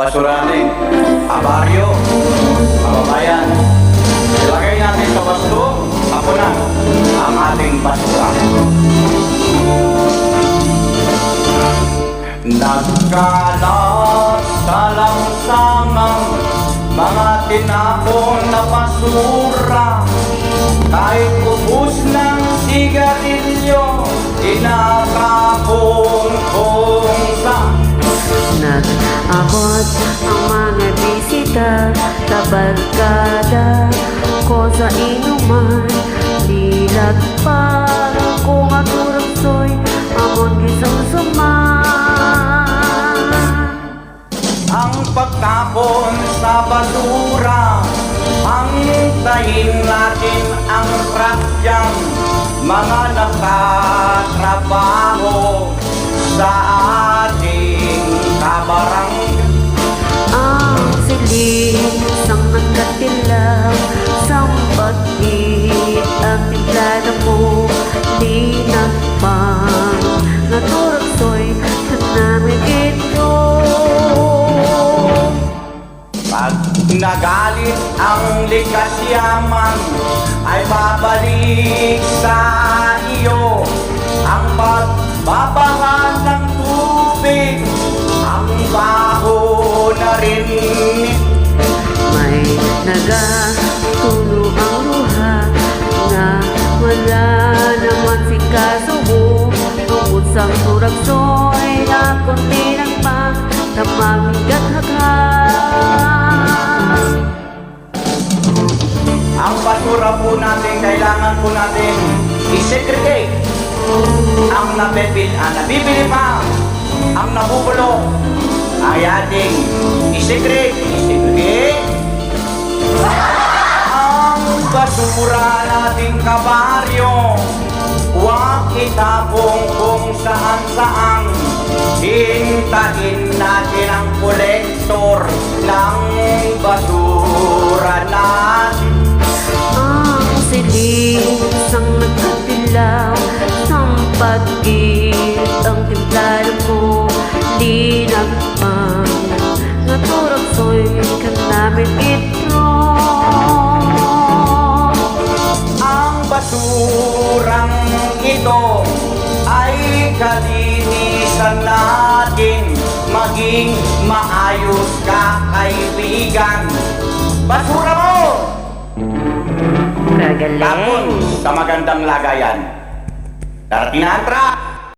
basuranin, abaryo, kababayan. Ilagay natin sa basto, ako na ang ating basura. Nagkalat sa langsangang mga tinapon na basura Kahit ubus Kabarkada ko sa inuman. Dilag parang kung aturagsoy Amon gisang saman Ang pagtapon sa basura Ang tahin natin ang rakyang Mga nakatrabaho. Sa nagalit ang likas yaman Ay babalik sa iyo. Ang pagbabahan ng tubig Ang baho na rin. May nagatulo ang luha Nga wala naman si Tungkol sa turagsoy na kundi ng pang Tamang gathaghag Ang basura po natin Kailangan po natin I-segregate. Ang nabibil, ang nabibili pa. Ang nabubulok Ay ating I-segregate I-segregate. Ang basura nating kabaryo. Huwag itapong kung saan saan. Hintahin natin ang kolektor ng basura natin Ang siling sang nagkatilaw Sampagit ang timplado mo Linag pang naturagsoy ka namin ito. Ang basurang ito ay kalinisan natin. Maging maayos ka kaibigan. Basura mo! Tapon Kagaling sa magandang lagayan Darating na ang truck